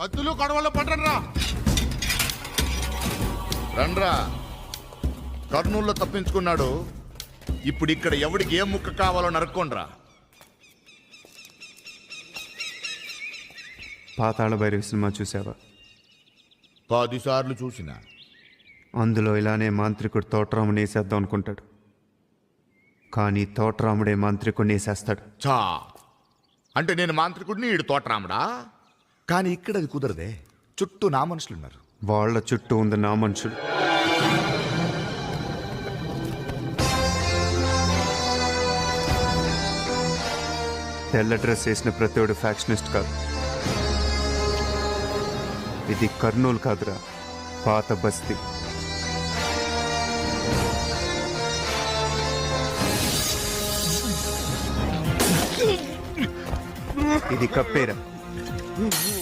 కత్తులు కడవలు పట్టరా రండ్రా. కర్నూల్లో తప్పించుకున్నాడు. ఇప్పుడు ఇక్కడ ఎవడికి ఏ ముక్క కావాలో నరుక్కోండ్రా. పాతాళ భైరవి సినిమా చూసావా? పదిసార్లు చూసిన. అందులో ఇలానే మాంత్రికుడు తోటరాముని వేసేద్దాం అనుకుంటాడు. కానీ తోటరాముడే మాంత్రికుడిని వేసేస్తాడు. చా అంటే నేను మాంత్రికుడిని ఈడు తోటరాముడా? కానీ ఇక్కడ అది కుదరదే. చుట్టూ నా మనుషులున్నారు వాళ్ళ చుట్టూ ఉంది నా మనుషులు. తెల్ల డ్రెస్ వేసిన ప్రతివాడు ఫ్యాక్షనిస్ట్ కాదు. ఇది కర్నూలు కాదురా పాత బస్తీ. ఇది కప్పేరా.